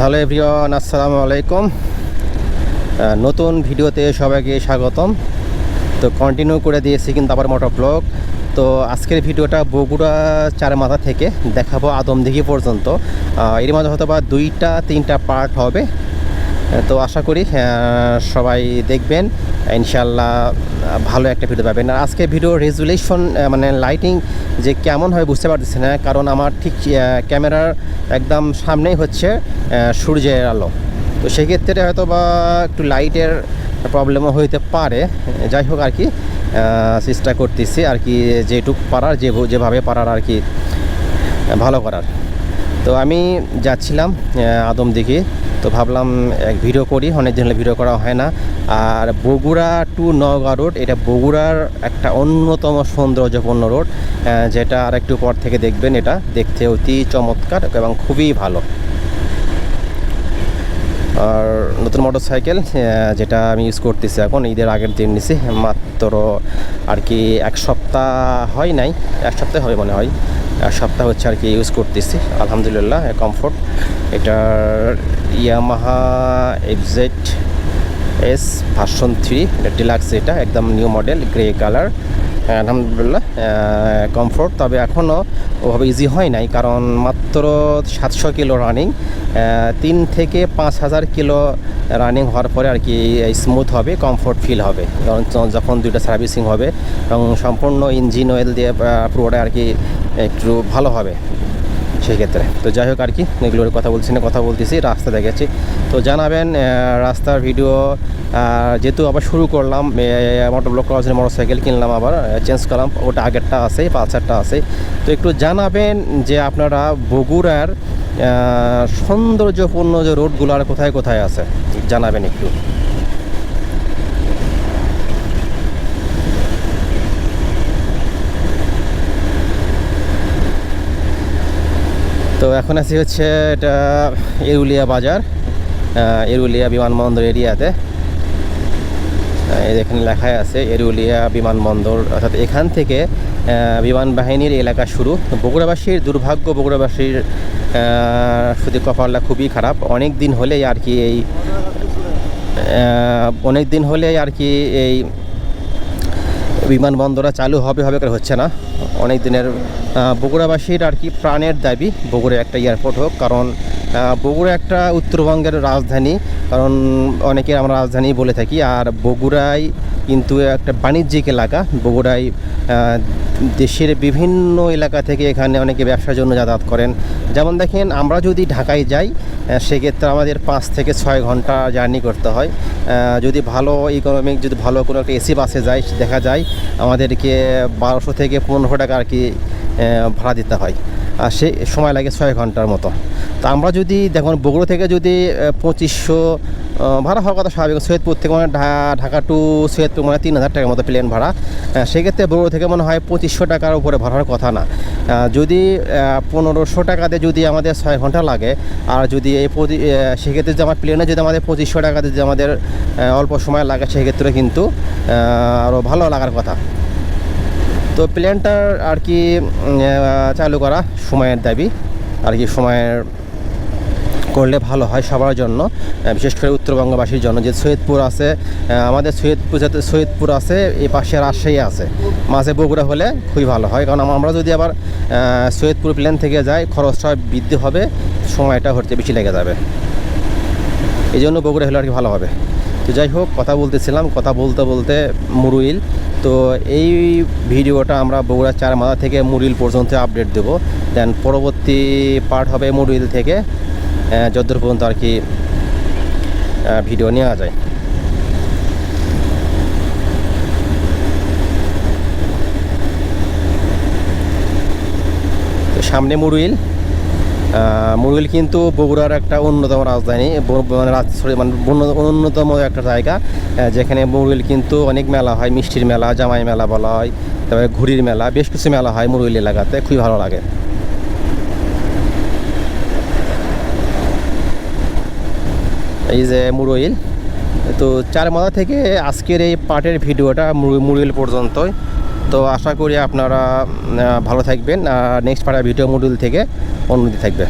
Hello everyone, আসসালামু আলাইকুম। নতুন ভিডিওতে সবাইকে স্বাগতম। তো কন্টিনিউ করে দিয়েছি কিন্তু আবার মোটর ব্লগ তো আজকের ভিডিওটা বগুড়া চার মাথা থেকে দেখাবো আদমদিঘি পর্যন্ত। এর মাঝে হয়তো বা দুইটা, তিনটা পার্ট হবে। তো আশা করি সবাই দেখবেন। ইনশাল্লাহ ভালো একটা ভিডিও পাবেন। আর আজকে ভিডিও রেজুলেশন মানে লাইটিং যে কেমন হয় বুঝতে পারতেছি না, কারণ আমার ঠিক ক্যামেরার একদম সামনেই হচ্ছে সূর্যের আলো। তো সেক্ষেত্রে হয়তো বা একটু লাইটের প্রবলেমও হইতে পারে। যাই হোক আর কি চেষ্টা করতেছি আর কি, যেটুক পারার, যে যেভাবে পারার আর কি, ভালো করার। তো আমি যাচ্ছিলাম আদমদিঘি তো ভাবলাম এক ভিডিও করি, অনেক দিন হলে ভিডিও করা হয় না। আর বগুড়া টু নওগাঁ রোড এটা বগুড়ার একটা অন্যতম সৌন্দর্যপূর্ণ রোড যেটা আর একটু পর থেকে দেখবেন এটা। দেখতে অতি চমৎকার এবং খুবই ভালো। আর নতুন মোটর সাইকেল যেটা আমি ইউজ করতেছি এখন, ঈদের আগের দিন নিছি, মাত্র আর কি এক সপ্তাহ হয় নাই, এক সপ্তাহ হবে মনে হয়। সপ্তাহ হচ্ছে আর কি ইউজ করতেছি। আলহামদুলিল্লাহ কমফোর্ট এটার Yamaha FZ S version three এটা ডিলাক্স এটা, একদম নিউ মডেল গ্রে কালার আলহামদুলিল্লাহ কমফোর্ট তবে এখনও ওভাবে ইজি হয় নাই, কারণ মাত্র সাতশো কিলো রানিং তিন থেকে পাঁচ হাজার কিলো রানিং হওয়ার পরে আর কি স্মুথ হবে কমফোর্ট ফিল হবে। যখন দুইটা সার্ভিসিং হবে, এবং সম্পূর্ণ ইঞ্জিন অয়েল দিয়ে পুরোটা আর কি একটু ভালো হবে সেই ক্ষেত্রে। তো যাই হোক আর কি এগুলোর কথা বলছি না, কথা বলতেছি রাস্তা দেখেছি তো জানাবেন রাস্তার ভিডিও যেহেতু আবার শুরু করলাম মোটর ব্লক করার জন্য মোটর সাইকেল কিনলাম আবার চেঞ্জ করলাম, ওটা আগেরটা আছে পালসারটা আছে। তো একটু জানাবেন যে আপনারা বগুড়ার সৌন্দর্যপূর্ণ যে রোডগুলো আর কোথায় কোথায় আছে? জানাবেন একটু। তো এখন আছি হচ্ছে এটা এরুলিয়া বাজার এরুলিয়া বিমানবন্দর এরিয়াতে। এখানে লেখাই আছে, এরুলিয়া বিমানবন্দর, অর্থাৎ এখান থেকে বিমান বাহিনীর এলাকা শুরু। বগুড়াবাসীর দুর্ভাগ্য, বগুড়াবাসীর শুধু কপালটা খুবই খারাপ। অনেক দিন হলেই আর কি এই অনেক দিন হলেই আর কি এই বিমানবন্দরটা চালু হবে হবে করে হচ্ছে না। অনেক দিনের বগুড়াবাসীর আর কি প্রাণের দাবি বগুড়া একটা এয়ারপোর্ট হোক। কারণ বগুড়া একটা উত্তরবঙ্গের রাজধানী। কারণ, অনেকে আমরা রাজধানী বলে থাকি। আর বগুড়ায় কিন্তু একটা বাণিজ্যিক এলাকা। বগুড়ায় দেশের বিভিন্ন এলাকা থেকে এখানে অনেকে ব্যবসার জন্য যাতায়াত করেন। যেমন দেখেন, আমরা যদি ঢাকায় যাই সেক্ষেত্রে আমাদের পাঁচ থেকে ছয় ঘণ্টা জার্নি করতে হয়। যদি ভালো ইকোনমিক যদি ভালো কোনো একটা এসি বাসে যাই দেখা যায়, আমাদেরকে বারোশো থেকে পনেরোশো টাকা আর কি ভাড়া দিতে হয়। আর সে সময় লাগে ছয় ঘণ্টার মতো। তো আমরা যদি, দেখুন, বগুড়া থেকে যদি পঁচিশশো ভাড়া হওয়ার কথা স্বাভাবিক। সৈয়দপুর থেকে মানে ঢাকা টু সৈয়দপুর মানে তিন হাজার টাকার মতো প্লেন ভাড়া। সেক্ষেত্রে বড়ো থেকে মনে হয় পঁচিশশো টাকার উপরে ভাড়ার কথা না। যদি পনেরোশো টাকাতে যদি আমাদের ছয় ঘণ্টা লাগে, আর যদি এই সেক্ষেত্রে যদি আমার প্লেনে যদি আমাদের পঁচিশশো টাকাতে যদি আমাদের অল্প সময় লাগে, সেক্ষেত্রে কিন্তু আরও ভালো লাগার কথা। তো প্লেনটার আর কি চালু করা সময়ের দাবি। আর কি সময়ের করলে ভালো হয় সবার জন্য বিশেষ করে উত্তরবঙ্গবাসীর জন্য। যে সৈয়দপুর আছে আমাদের সৈয়দপুর যাতে সৈয়দপুর আছে এই পাশে রাজশাহী আছে। মাঝে বগুড়া হলে খুবই ভালো হয়, কারণ আমরা যদি আবার সৈয়দপুর প্লেন থেকে যাই, খরচটা বৃদ্ধি হবে, সময়টা হতে বেশি লেগে যাবে। এই জন্য বগুড়া হলে আর কি ভালো হবে। তো যাই হোক, কথা বলতেছিলাম, কথা বলতে বলতে মুরুইল। তো এই ভিডিওটা আমরা বগুড়া চার মাথা থেকে মুরুইল পর্যন্ত আপডেট দেবো। দেন পরবর্তী পার্ট হবে মুরুইল থেকে। আহ, যতদূর পর্যন্ত আর কি ভিডিও নেওয়া যায়। তো সামনে মুরুইল। আহ, মুরগিল কিন্তু বগুড়ার একটা অন্যতম রাজধানী। ব- মানে মানে অন্যতম একটা জায়গা যেখানে মুরগিল কিন্তু অনেক মেলা হয়। মিষ্টির মেলা জামাই মেলা বলা হয় তারপরে ঘুড়ির মেলা বেশ কিছু মেলা হয় মুরগিল এলাকাতে। খুবই ভালো লাগে। এই যে মুরইল তো চার মাথা থেকে আজকের এই পার্টের ভিডিওটা মুর- মুরইল পর্যন্তই। তো আশা করি আপনারা ভালো থাকবেন। আর নেক্সট পার্টের ভিডিও মুরইল থেকে অনুমতি থাকবে।